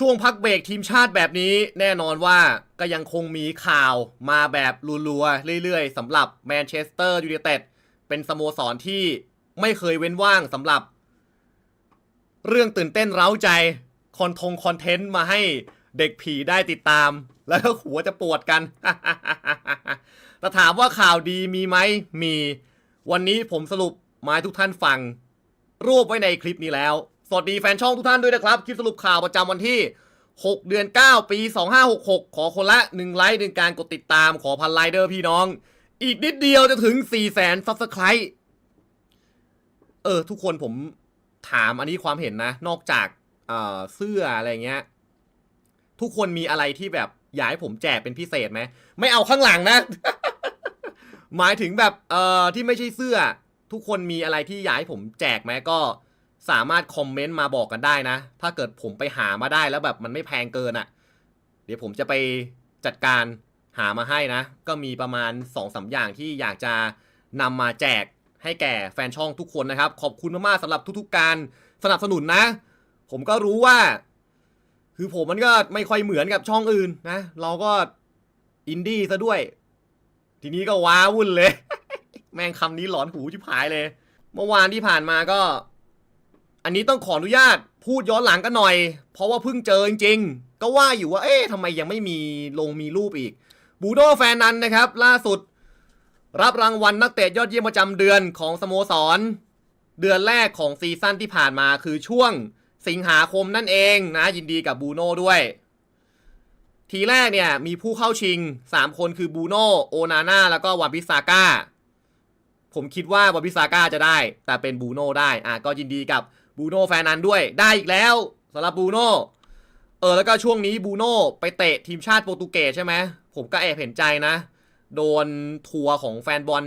ช่วงพักเบรกทีมชาติแบบนี้แน่นอนว่าก็ยังคงมีข่าวมาแบบรัวๆ เรื่อยๆสำหรับแมนเชสเตอร์ยูไนเต็ดเป็นสโมสรที่ไม่เคยเว้นว่างสำหรับ เรื่องตื่นเต้นเร้าใจ คอนทงคอนเทนต์มาให้เด็กผีได้ติดตาม แล้วก็หัวจะปวดกัน แต่ถามว่าข่าวดีมีไหมมี วันนี้ผมสรุปมาให้ทุกท่านฟัง รวบไว้ในคลิปนี้แล้ว สวัสดีแฟนช่องทุกท่านด้วยนะครับ คลิปสรุปข่าวประจำวันที่ 6 เดือน 9 ปี 2566 ขอคนละ 1 ไลค์หนึ่งการกดติดตามขอพันไลค์เด้อพี่น้อง อีกนิดเดียวจะถึง 4 0 0แสนซับสไครต์เออ ทุกคนผมถามอันนี้ความเห็นนะ นอกจากเอ่อเสื้ออะไรเงี้ย ทุกคนมีอะไรที่แบบอยากให้ผมแจกเป็นพิเศษไหม ไม่เอาข้างหลังนะ หมายถึงแบบเอ่อที่ไม่ใช่เสื้อ ทุกคนมีอะไรที่อยากให้ผมแจกไหมก็ สามารถคอมเมนต์มาบอกกันได้นะ ถ้าเกิดผมไปหามาได้แล้วแบบมันไม่แพงเกินอะ่ะ เดี๋ยวผมจะไปจัดการหามาให้นะ ก็มีประมาณ2อสาอย่างที่อยากจะนำมาแจกให้แก่แฟนช่องทุกคนนะครับ ขอบคุณมากๆสำหรับทุกๆการสนับสนุนนะ ผมก็รู้ว่า คือผมมันก็ไม่ค่อยเหมือนกับช่องอื่นนะ เราก็อินดี้ซะด้วย ทีนี้ก็ว้าวุ่นเลย แม่งคำนี้หลอนหูชิบหายเลย เมื่อวานที่ผ่านมาก็ อันนี้ต้องขออนุญาตพูดย้อนหลังกันหน่อย เพราะว่าเพิ่งเจอจริงๆ ก็ว่าอยู่ว่าเอ๊ะทำไมยังไม่มีลงมีรูปอีก บูโดแฟนนันนะครับ ล่าสุด รับรางวัลนักเตะยอดเยี่ยมประจำเดือนของสโมสร เดือนแรกของซีซั่นที่ผ่านมาคือช่วงสิงหาคมนั่นเองนะ ยินดีกับบูโน่ด้วย ทีแรกเนี่ยมีผู้เข้าชิง 3 คนคือบูโน่โอนาน่าแล้วก็วาบิซาก้าผมคิดว่าวาบิซาก้าจะได้ แต่เป็นบูโน่ได้อะก็ยินดีกับ บูโน่แฟนนันด้วยได้อีกแล้วสำหรับบูโน่เออแล้วก็ช่วงนี้บูโน่ไปเตะทีมชาติโปรตุเกสใช่ไหมผมก็แอบเห็นใจนะ โดนทัวร์ของแฟนบอล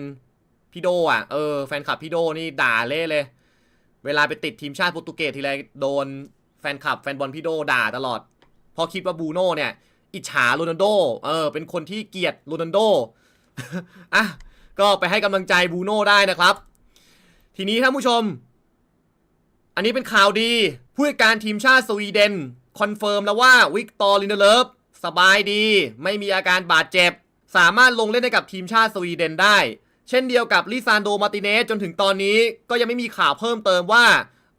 พี่โดอะเออแฟนคลับพี่โดนี่ด่าเละเลย เวลาไปติดทีมชาติโปรตุเกสทีไรโดนแฟนคลับแฟนบอลพี่โดด่าตลอดเพราะคิดว่าบูโน่เนี่ย อิจฉาโรนัลโดเออเป็นคนที่เกลียดโรนัลโดอะก็ไปให้กำลังใจบูโน่ได้นะครับ ทีนี้ท่านผู้ชม อันนี้เป็นข่าวดี ผู้จัดการทีมชาติสวีเดน คอนเฟิร์มแล้วว่าวิกตอร์ลินเดเลฟสบายดี ไม่มีอาการบาดเจ็บ สามารถลงเล่นให้กับทีมชาติสวีเดนได้ เช่นเดียวกับลิซานโดมาร์ติเนสจนถึงตอนนี้ก็ยังไม่มีข่าวเพิ่มเติมว่า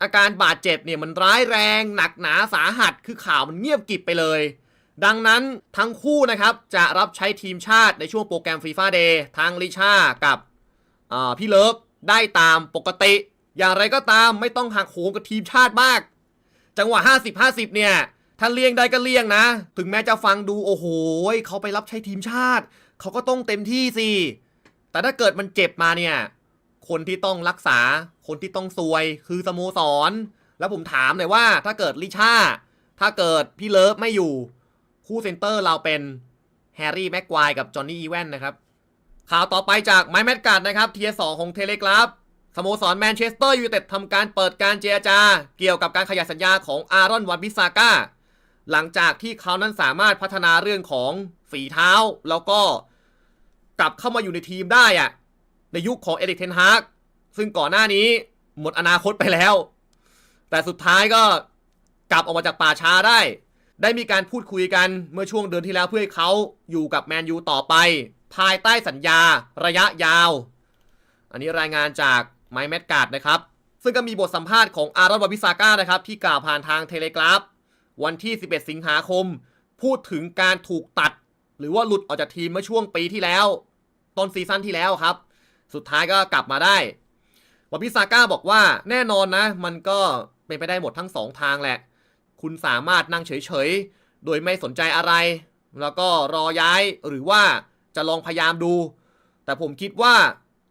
อาการบาดเจ็บเนี่ยมันร้ายแรง หนักหนาสาหัสคือข่าวมันเงียบกิบไปเลย ดังนั้นทั้งคู่นะครับจะรับใช้ทีมชาติในช่วงโปรแกรมฟีฟ่าเดย์ทางลิชากับพี่เลิฟได้ตามปกติ อย่างไรก็ตามไม่ต้องหักโหมกับทีมชาติมาก จังหวะ 50-50 เนี่ย ถ้าเลี่ยงได้ก็เลี่ยงนะ ถึงแม้จะฟังดูโอ้โหเขาไปรับใช้ทีมชาติ เขาก็ต้องเต็มที่สิ แต่ถ้าเกิดมันเจ็บมาเนี่ย คนที่ต้องรักษา คนที่ต้องซวยคือสโมสร แล้วผมถามเลยว่า ถ้าเกิดลิชาถ้าเกิดพี่เลิฟไม่อยู่ คู่เซนเตอร์เราเป็นแฮร์รี่แม็กควายกับจอห์นนี่อีแวนนะครับข่าวต่อไปจากไมค์แมตการ์ดนะครับเทียสองของเทเลกราฟ สโมสรแมนเชสเตอร์ยูไนเต็ดทำการเปิดการเจรจา เกี่ยวกับการขยายสัญญาของอารอนวันบิซาก้าหลังจากที่เขานั้นสามารถพัฒนาเรื่องของฝีเท้า แล้วก็กลับเข้ามาอยู่ในทีมได้อะในยุคของเอริกเทนฮากซึ่งก่อนหน้านี้หมดอนาคตไปแล้ว แต่สุดท้ายก็กลับออกมาจากป่าช้าได้ ได้มีการพูดคุยกันเมื่อช่วงเดือนที่แล้วเพื่อให้เขาอยู่กับแมนยูต่อไป ภายใต้สัญญาระยะยาว อันนี้รายงานจาก ไมค์แมดการ์ดนะครับ ซึ่งก็มีบทสัมภาษณ์ของอารอนบาบิซาก้านะครับ ที่กล่าวผ่านทางเทเลกราฟ วันที่ 11 สิงหาคม พูดถึงการถูกตัด หรือว่าหลุดออกจากทีมเมื่อช่วงปีที่แล้ว ต้นซีซั่นที่แล้วครับ สุดท้ายก็กลับมาได้บาบิซาก้าบอกว่าแน่นอนนะ มันก็เป็นไปได้หมดทั้งสองทางแหละ คุณสามารถนั่งเฉยๆ โดยไม่สนใจอะไร แล้วก็รอย้ายหรือว่าจะลองพยายามดู แต่ผมคิดว่า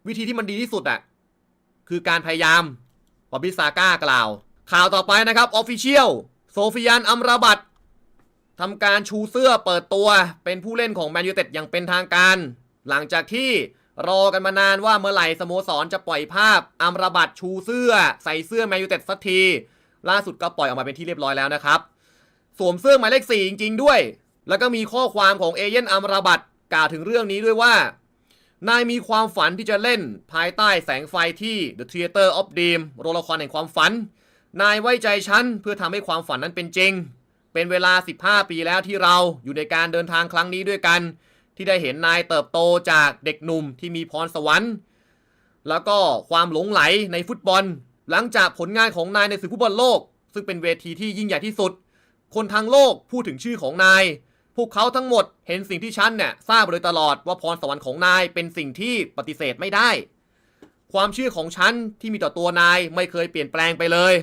วิธีที่มันดีที่สุดอะ คือการพยายามบอบบิซาก้ากล่าว ข่าวต่อไปนะครับออฟฟิเชียลโซฟิยันอัมราบัตทำการชูเสื้อเปิดตัวเป็นผู้เล่นของแมนยูเต็ดอย่างเป็นทางการ หลังจากที่รอกันมานานว่าเมื่อไหร่สโมสรจะปล่อยภาพอัมราบัตชูเสื้อ ใส่เสื้อแมนยูเต็ดสักที ล่าสุดก็ปล่อยออกมาเป็นที่เรียบร้อยแล้วนะครับสวมเสื้อหมายเลข4จริง ๆ ด้วย แล้วก็มีข้อความของเอเย่นอัมราบัตกล่าวถึงเรื่องนี้ด้วยว่า นายมีความฝันที่จะเล่นภายใต้แสงไฟที่ The Theater of Dream โรงละครแห่งความฝัน นายไว้ใจฉันเพื่อทำให้ความฝันนั้นเป็นจริง เป็นเวลา 15 ปีแล้วที่เราอยู่ในการเดินทางครั้งนี้ด้วยกัน ที่ได้เห็นนายเติบโตจากเด็กหนุ่มที่มีพรสวรรค์ แล้วก็ความหลงไหลในฟุตบอล หลังจากผลงานของนายในศึกฟุตบอลโลก ซึ่งเป็นเวทีที่ยิ่งใหญ่ที่สุด คนทางโลกพูดถึงชื่อของนาย พวกเขาทั้งหมดเห็นสิ่งที่ฉันเนี่ยทราบโดยตลอดว่าพรสวรรค์ของนายเป็นสิ่งที่ปฏิเสธไม่ได้ ความเชื่อของฉันที่มีต่อตัวนายไม่เคยเปลี่ยนแปลงไปเลย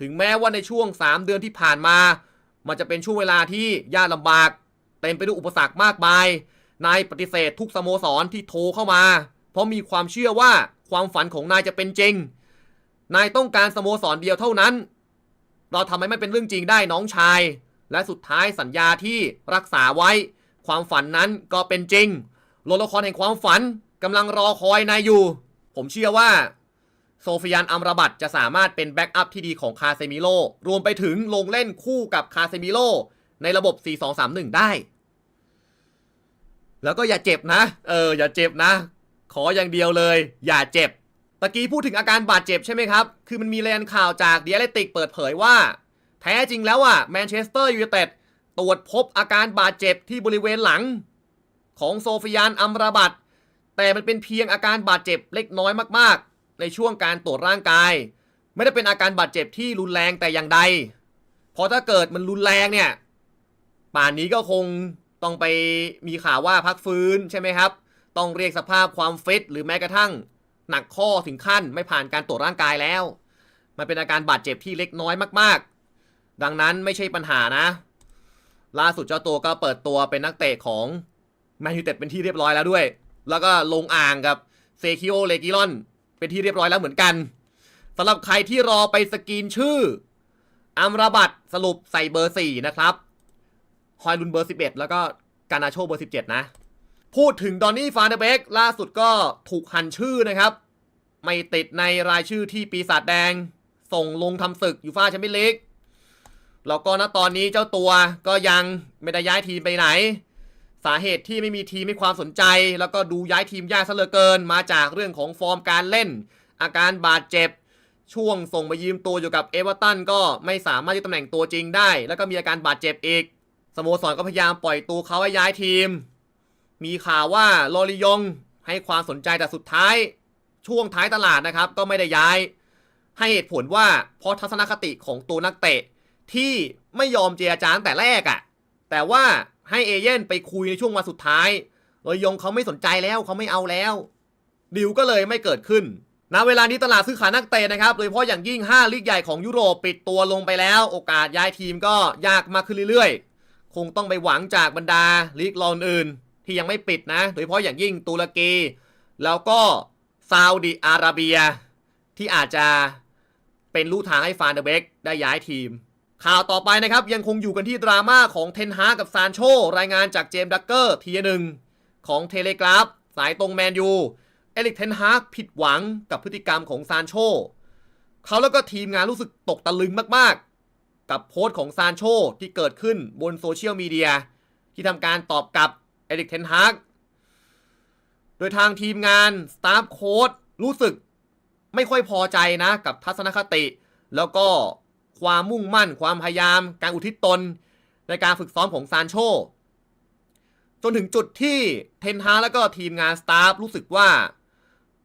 ถึงแม้ว่าในช่วง 3 เดือนที่ผ่านมา มันจะเป็นช่วงเวลาที่ยากลำบาก เต็มไปด้วยอุปสรรคมากมาย นายปฏิเสธทุกสโมสรที่โทรเข้ามา เพราะมีความเชื่อว่าความฝันของนายจะเป็นจริง นายต้องการสโมสรเดียวเท่านั้น เราทำให้มันเป็นเรื่องจริงได้น้องชาย และสุดท้ายสัญญาที่รักษาไว้ ความฝันนั้นก็เป็นจริงโลละครแห่งความฝันกำลังรอคอยนายอยู่ ผมเชื่อว่า โซฟิยานอัมราบัตจะสามารถเป็นแบ็กอัพที่ดีของคาเซมิโลรวมไปถึงลงเล่นคู่กับคาเซมิโลในระบบ 4-2-3-1 ได้ แล้วก็อย่าเจ็บนะ เออ อย่าเจ็บนะ ขออย่างเดียวเลย อย่าเจ็บ ตะกี้พูดถึงอาการบาดเจ็บใช่ไหมครับ คือมันมีรายงานข่าวจากเดียเลติกเปิดเผยว่า แท้จริงแล้วอะแมนเชสเตอร์ยูไนเต็ดตรวจพบอาการบาดเจ็บที่บริเวณหลัง ของโซฟิยานอัมราบัตแต่มันเป็นเพียงอาการบาดเจ็บเล็กน้อยมากๆ ในช่วงการตรวจร่างกาย ไม่ได้เป็นอาการบาดเจ็บที่รุนแรงแต่อย่างใดพราะถ้าเกิดมันรุนแรงเนี่ย ป่านนี้ก็คงต้องไปมีข่าวว่าพักฟื้นใช่ไหมครับ ต้องเรียกสภาพความฟิตหรือแม้กระทั่ง หนักข้อถึงขั้นไม่ผ่านการตรวจร่างกายแล้ว มันเป็นอาการบาดเจ็บที่เล็กน้อยมากๆ ดังนั้นไม่ใช่ปัญหานะ ล่าสุดเจ้าตัวก็เปิดตัวเป็นนักเตะของแมนยูเต็ดเป็นที่เรียบร้อยแล้วด้วย แล้วก็ลงอ่างกับเซคิโอเลกิลอน เป็นที่เรียบร้อยแล้วเหมือนกันสำหรับใครที่รอไปสกรีนชื่ออัมราบัตสรุปใส่เบอร์ 4 นะครับฮอยลุนเบอร์ 11 แล้วก็กานาโชเบอร์ 17 นะ พูดถึงดอนนี่ฟานเดเบกล่าสุดก็ถูกหันชื่อนะครับ ไม่ติดในรายชื่อที่ปีศาจแดง ส่งลงทำศึกยูฟ่าแชมเปี้ยนลีก แล้วก็ณตอนนี้เจ้าตัวก็ยังไม่ได้ย้ายทีมไปไหน สาเหตุที่ไม่มีทีมให้ความสนใจ แล้วก็ดูย้ายทีมยากซะเหลือเกิน มาจากเรื่องของฟอร์มการเล่น อาการบาดเจ็บ ช่วงส่งมายืมตัวอยู่กับเอเวอร์ตันก็ไม่สามารถยึดตำแหน่งตัวจริงได้ แล้วก็มีอาการบาดเจ็บอีกสโมสรก็พยายามปล่อยตัวเขาให้ย้ายทีม มีข่าวว่าลอริยงให้ความสนใจแต่สุดท้าย ช่วงท้ายตลาดนะครับ ก็ไม่ได้ย้าย ให้เหตุผลว่าเพราะทัศนคติของตัวนักเตะ ที่ไม่ยอมเจรจาตั้งแต่แรกอะ่ะ แต่ว่าให้เอเย่นไปคุยในช่วงวันสุดท้ายลอยยงเขาไม่สนใจแล้วเขาไม่เอาแล้ว ดิวก็เลยไม่เกิดขึ้นณเวลานี้ตลาดซื้อขายนักเตะนะครับ โดยเฉพาะอย่างยิ่ง 5 ลีกใหญ่ของยุโรปปิดตัวลงไปแล้ว โอกาสย้ายทีมก็ยากมากขึ้นเรื่อยๆ คงต้องไปหวังจากบรรดาลีกรองอื่น ที่ยังไม่ปิดนะ โดยเฉพาะอย่างยิ่งตุรกี แล้วก็ซาอุดิอาระเบีย ที่อาจจะเป็นลู่ทางให้ฟานเดเบกได้ย้ายทีม ข่าวต่อไปนะครับยังคงอยู่กันที่ดราม่าของเทนฮากับซานโช รายงานจากเจมส์ดักเกอร์ทีหนึ่งของเทเลกราฟสายตรงแมนยูเอลิกเทนฮากผิดหวังกับพฤติกรรมของซานโช เขาแล้วก็ทีมงานรู้สึกตกตะลึงมากๆ กับโพสต์ของซานโชที่เกิดขึ้นบนโซเชียลมีเดียที่ทำการตอบกลับเอลิกเทนฮากโดยทางทีมงานสตาฟโค้ดรู้สึกไม่ค่อยพอใจนะกับทัศนคติ แล้วก็ ความมุ่งมั่น ความพยายาม การอุทิศตน ในการฝึกซ้อมของซานโช จนถึงจุดที่เทนฮาแล้วก็ทีมงานสตาฟรู้สึกว่า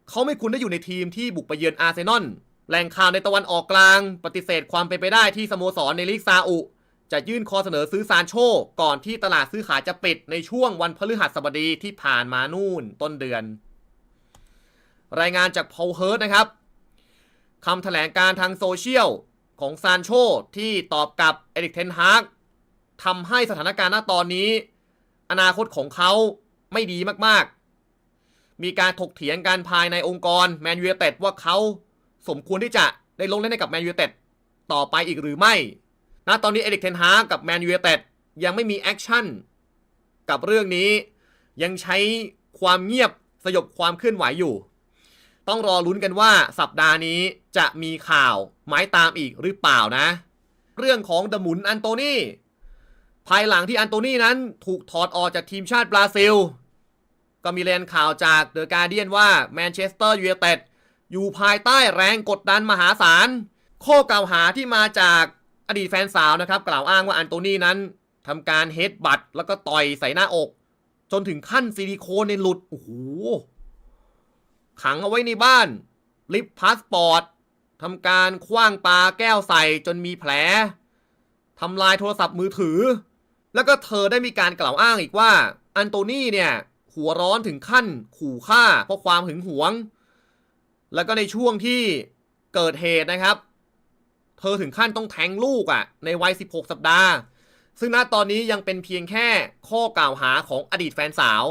เขาไม่ควรได้อยู่ในทีมที่บุกไปเยือนอาร์เซนอลแหล่งข่าวในตะวันออกกลาง ปฏิเสธความเป็นไปได้ที่สโมสรในลีกซาอุ จะยื่นคอเสนอซื้อซานโช ก่อนที่ตลาดซื้อขายจะปิดในช่วงวันพฤหัสบดีที่ผ่านมานู่นต้นเดือน รายงานจากพอลเฮิร์ตนะครับคำแถลงการทางโซเชียล ของซานโชที่ตอบกับเอริกเทนฮากทำให้สถานการณ์ณตอนนี้ อนาคตของเขาไม่ดีมากๆ มีการถกเถียงกันภายในองค์กรแมนยูเต็ดว่าเขาสมควรที่จะได้ลงเล่นให้กับแมนยูเต็ดต่อไปอีกหรือไม่ณตอนนี้เอริกเทนฮากกับแมนยูเต็ดยังไม่มีแอคชั่นกับเรื่องนี้ยังใช้ความเงียบสยบความเคลื่อนไหวอยู่ ต้องรอลุ้นกันว่าสัปดาห์นี้จะมีข่าวไม้ตามอีกหรือเปล่านะ เรื่องของดมุนอันโตนี่ภายหลังที่อันโตนี่นั้นถูกถอดออกจากทีมชาติบราซิล ก็มีรงข่าวจากเดอะการเดียนว่าแมนเชสเตอร์ยูไนเต็ดอยู่ภายใต้แรงกดดันมหาศาล ข้อกล่าวหาที่มาจากอดีตแฟนสาวนะครับ กล่าวอ้างว่าอันโตนี่นั้นทำการเฮดบัตแล้วก็ต่อยใส่หน้าอก จนถึงขั้นซิลิโคนในหลุด โอ้โห ขังเอาไว้ในบ้าน ลิฟพาสปอร์ตทำการคว้างปาแก้วใส่จนมีแผลทำลายโทรศัพท์มือถือ แล้วก็เธอได้มีการกล่าวอ้างอีกว่า อันโตนี่เนี่ยหัวร้อนถึงขั้นขู่ฆ่าเพราะความหึงหวง แล้วก็ในช่วงที่เกิดเหตุนะครับ เธอถึงขั้นต้องแทงลูกอะ่ะ ในวัย 16 สัปดาห์ ซึ่งณตอนนี้ยังเป็นเพียงแค่ข้อกล่าวหาของอดีตแฟนสาว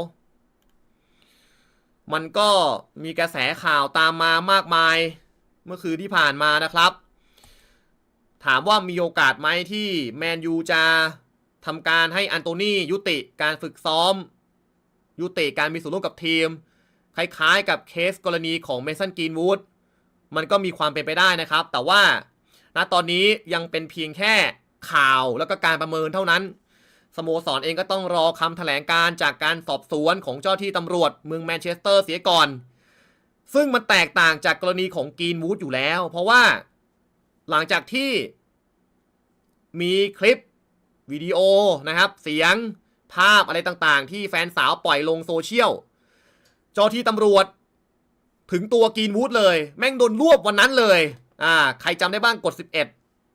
มันก็มีกระแสข่าวตามมามากมาย เมื่อคืนที่ผ่านมานะครับ ถามว่ามีโอกาสไหมที่แมนยูจะทำการให้อันโตนี่ยุติการฝึกซ้อม ยุติการมีส่วนร่วมกับทีม คล้ายๆ กับเคสกรณีของเมสันกีนวูดมันก็มีความเป็นไปได้นะครับ แต่ว่าณตอนนี้ยังเป็นเพียงแค่ข่าวแล้วก็การประเมินเท่านั้น สโมสรเองก็ต้องรอคำแถลงการจากการสอบสวนของเจ้าที่ตำรวจเมืองแมนเชสเตอร์เสียก่อน ซึ่งมันแตกต่างจากกรณีของกรีนวูดอยู่แล้ว เพราะว่าหลังจากที่มีคลิปวิดีโอนะครับ เสียงภาพอะไรต่างๆ ที่แฟนสาวปล่อยลงโซเชียลเจ้าที่ตำรวจถึงตัวกรีนวูดเลย แม่งโดนรวบวันนั้นเลย อ่า ใครจำได้บ้างกด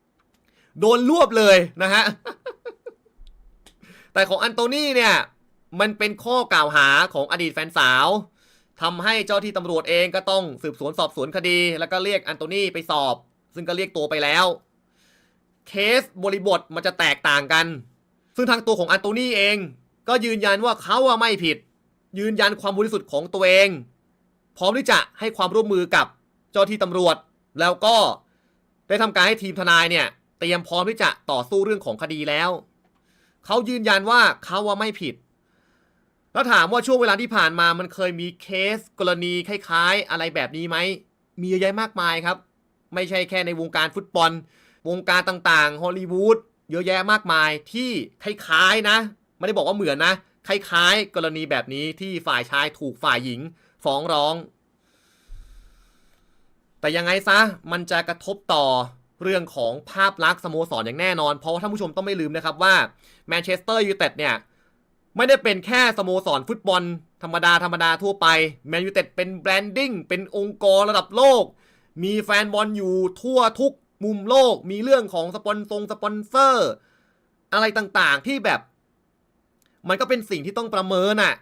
11 โดนรวบเลยนะฮะ แต่ของอันโตนี่เนี่ยมันเป็นข้อกล่าวหาของอดีตแฟนสาวทำให้เจ้าที่ตำรวจเองก็ต้องสืบสวนสอบสวนคดี แล้วก็เรียกอันโตนี่ไปสอบ ซึ่งก็เรียกตัวไปแล้ว เคสบริบทมันจะแตกต่างกัน ซึ่งทางตัวของอันโตนี่เอง ก็ยืนยันว่าเขาอะไม่ผิด ยืนยันความบริสุทธิ์ของตัวเอง พร้อมที่จะให้ความร่วมมือกับเจ้าที่ตำรวจ แล้วก็ได้ทำการให้ทีมทนายเนี่ยเตรียมพร้อมที่จะต่อสู้เรื่องของคดีแล้ว เขายืนยันว่าเขาว่าไม่ผิด แล้วถามว่าช่วงเวลาที่ผ่านมามันเคยมีเคสกรณีคล้าย ๆ อะไรแบบนี้ไหม มีเยอะแยะมากมายครับ ไม่ใช่แค่ในวงการฟุตบอล วงการต่างๆฮอลลีวูดเยอะแยะมากมายที่คล้ายๆนะ ไม่ได้บอกว่าเหมือนนะ คล้ายๆ กรณีแบบนี้ที่ฝ่ายชายถูกฝ่ายหญิงฟ้องร้อง แต่ยังไงซะมันจะกระทบต่อ เรื่องของภาพลักษณ์สโมสรอย่างแน่นอน เพราะว่าท่านผู้ชมต้องไม่ลืมนะครับว่าแมนเชสเตอร์ยูไนเต็ดเนี่ยไม่ได้เป็นแค่สโมสรฟุตบอลธรรมดาธรรมดาทั่วไปแมนยูไนเต็ดเป็นแบรนดิ้งเป็นองค์กรระดับโลก มีแฟนบอลอยู่ทั่วทุกมุมโลก มีเรื่องของสปอนซงสปอนเซอร์ อะไรต่างๆที่แบบ มันก็เป็นสิ่งที่ต้องประเมินอะ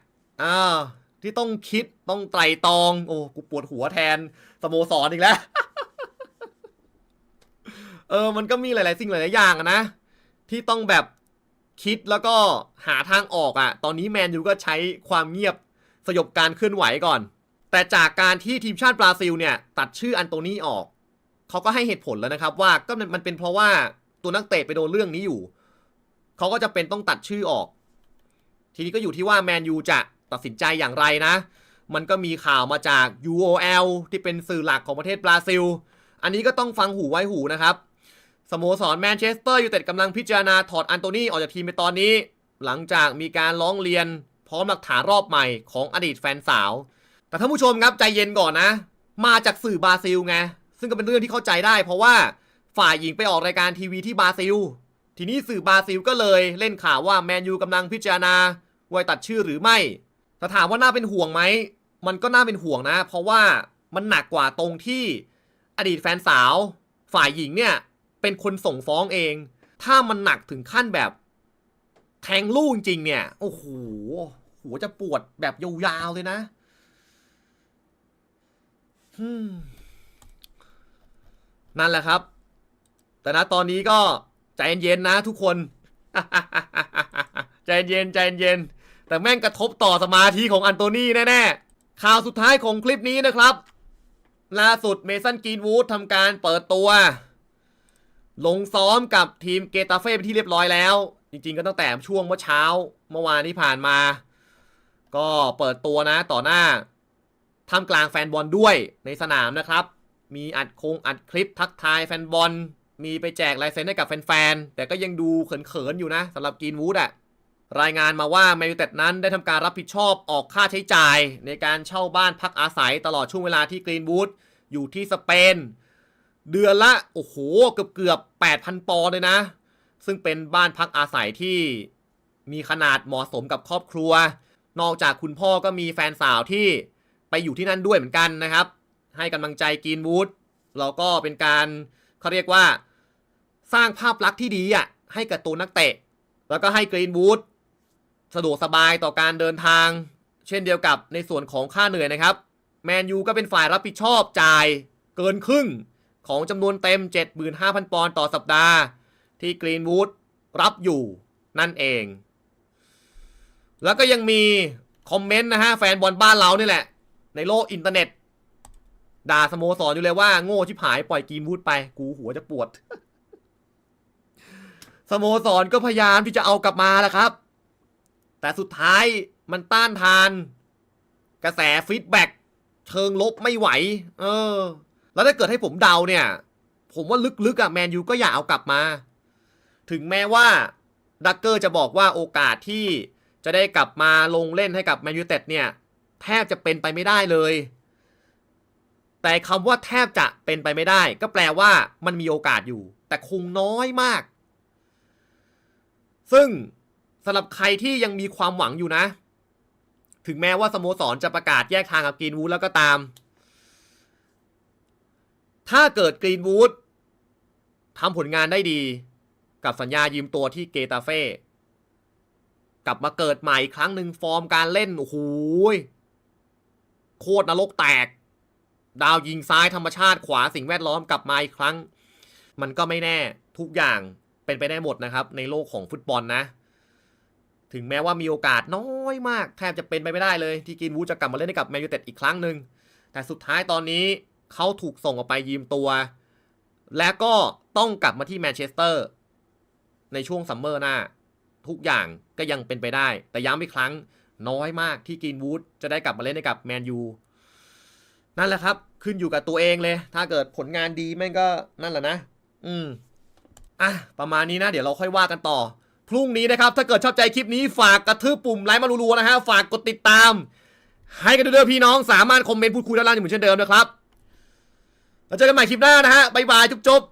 อ่าที่ต้องคิดต้องไตรตรอง โอ้กูปวดหัวแทนสโมสรอีกแล้ว เออมันก็มีหลาย ๆ สิ่งหลาย ๆ อย่างนะ ที่ต้องแบบคิดแล้วก็หาทางออกอะ่ะ ตอนนี้แมนยูก็ใช้ความเงียบสยบการเคลื่อนไหวก่อน แต่จากการที่ทีมชาติบราซิลเนี่ย ตัดชื่ออันโตนี่ออก เขาก็ให้เหตุผลแล้วนะครับ ว่าก็มันมันเป็นเพราะว่าตัวนักเตะไปโดนเรื่องนี้อยู่ เขาก็จะเป็นต้องตัดชื่อออก ทีนี้ก็อยู่ที่ว่าแมนยูจะตัดสินใจอย่างไรนะ มันก็มีข่าวมาจาก UOL ที่เป็นสื่อหลักของประเทศบราซิล อันนี้ก็ต้องฟังหูไว้หูนะครับ สโมสรแมนเชสเตอร์ยูไนเต็ดกำลังพิจารณาถอดอันโตนี่ออกจากทีมในตอนนี้ หลังจากมีการร้องเรียนพร้อมหลักฐานรอบใหม่ของอดีตแฟนสาว แต่ท่านผู้ชมครับใจเย็นก่อนนะ มาจากสื่อบราซิลไง ซึ่งก็เป็นเรื่องที่เข้าใจได้เพราะว่าฝ่ายหญิงไปออกรายการทีวีที่บราซิล ทีนี้สื่อบราซิลก็เลยเล่นข่าวว่าแมนยูกำลังพิจารณาว่าตัดชื่อหรือไม่แต่ถามว่าน่าเป็นห่วงไหม มันก็น่าเป็นห่วงนะ เพราะว่ามันหนักกว่าตรงที่อดีตแฟนสาว ฝ่ายหญิงเนี่ย เป็นคนส่งฟ้องเอง ถ้ามันหนักถึงขั้นแบบ แทงลูกจริงๆเนี่ย โอ้โหหัวจะปวดแบบยาวๆเลยนะนั่นแหละครับ แต่นะตอนนี้ก็ใจเย็นๆนะทุกคน ใจเย็นใจเย็น แต่แม่งกระทบต่อสมาธิของอันโตนี่แน่ๆ ข่าวสุดท้ายของคลิปนี้นะครับ ล่าสุดเมสันกีนวูดทำการเปิดตัว ลงซ้อมกับทีมเกตาเฟ่เป็นที่เรียบร้อยแล้ว จริงๆก็ตั้งแต่ช่วงเมื่อเช้าเมื่อวานที่ผ่านมา ก็เปิดตัวนะต่อหน้าท่ามกลางแฟนบอลด้วยในสนามนะครับ มีอัดคงอัดคลิปทักทายแฟนบอล มีไปแจกลายเซ็นให้กับแฟนๆ แต่ก็ยังดูเขินๆ อยู่นะสำหรับกรีนวูดอะรายงานมาว่าแมนยูเต็ดนั้นได้ทำการรับผิดชอบออกค่าใช้จ่าย ในการเช่าบ้านพักอาศัยตลอดช่วงเวลาที่กรีนวูดอยู่ที่สเปน เดือนละ โอ้โห เกือบเกือบ8,000 ปอนด์เลยนะ ซึ่งเป็นบ้านพักอาศัยที่มีขนาดเหมาะสมกับครอบครัว นอกจากคุณพ่อก็มีแฟนสาวที่ไปอยู่ที่นั่นด้วยเหมือนกันนะครับ ให้กำลังใจกรีนวูดแล้วก็เป็นการเขาเรียกว่า สร้างภาพลักษณ์ที่ดีอะให้กับตัวนักเตะ แล้วก็ให้กรีนวูดสะดวกสบายต่อการเดินทาง เช่นเดียวกับในส่วนของค่าเหนื่อยนะครับ แมนยูก็เป็นฝ่ายรับผิดชอบจ่ายเกินครึ่ง ของจำนวนเต็ม 75,000 ปอนด์ต่อสัปดาห์ ที่กรีนวูดรับอยู่นั่นเอง แล้วก็ยังมีคอมเมนต์นะฮะ แฟนบอลบ้านเรานี่แหละ ในโลกอินเทอร์เน็ต ด่าสโมสรอยู่เลยว่าโง่ชิบหายปล่อยกรีนวูดไป กูหัวจะปวด สโมสรก็พยายามที่จะเอากลับมาแหละครับ แต่สุดท้ายมันต้านทาน กระแสฟีดแบ็กเชิงลบไม่ไหว เออ แล้วถ้าเกิดให้ผมเดาเนี่ย ผมว่าลึกๆอะแมนยูก็อยากเอากลับมา ถึงแม้ว่าดักเกอร์จะบอกว่าโอกาสที่จะได้กลับมาลงเล่นให้กับแมนยูเต็ดเนี่ย แทบจะเป็นไปไม่ได้เลย แต่คำว่าแทบจะเป็นไปไม่ได้ ก็แปลว่ามันมีโอกาสอยู่ แต่คงน้อยมาก ซึ่งสำหรับใครที่ยังมีความหวังอยู่นะ ถึงแม้ว่าสโมสรจะประกาศแยกทางกับกีนวูดแล้วก็ตาม ถ้าเกิดกรีนวูดทำผลงานได้ดี กับสัญญายืมตัวที่เกตาเฟ่กลับมาเกิดใหม่อีกครั้งหนึ่งฟอร์มการเล่นโอ้โหโคตรนรกแตก ดาวยิงซ้ายธรรมชาติขวาสิ่งแวดล้อมกลับมาอีกครั้ง มันก็ไม่แน่ทุกอย่างเป็นไปได้หมดนะครับ ในโลกของฟุตบอลนะ ถึงแม้ว่ามีโอกาสน้อยมาก แทบจะเป็นไปไม่ได้เลย ที่กรีนวูจะกลับมาเล่นให้กับแมนยูเต็ดอีกครั้งหนึ่งแต่สุดท้ายตอนนี้ เขาถูกส่งออกไปยืมตัว และก็ต้องกลับมาที่แมนเชสเตอร์ ในช่วงซัมเมอร์หน้า ทุกอย่างก็ยังเป็นไปได้ แต่ย้ำอีกครั้งน้อยมากที่กรีนวูดจะได้กลับมาเล่นให้กับแมนยูนั่นแหละครับ ขึ้นอยู่กับตัวเองเลย ถ้าเกิดผลงานดีแม่งก็นั่นแหละนะ อืมอะประมาณนี้นะ เดี๋ยวเราค่อยว่ากันต่อ พรุ่งนี้นะครับ ถ้าเกิดชอบใจคลิปนี้ฝากกระทืบปุ่มไลค์มารัวๆนะฮะ ฝากกดติดตาม ให้กันด้วยเด้อพี่น้องสามารถคอมเมนต์พูดคุยด้านล่างอยู่เหมือนเช่นเดิมนะครับ แล้วเจอกันใหม่คลิปหน้านะฮะบ๊ายบายจุ๊บๆ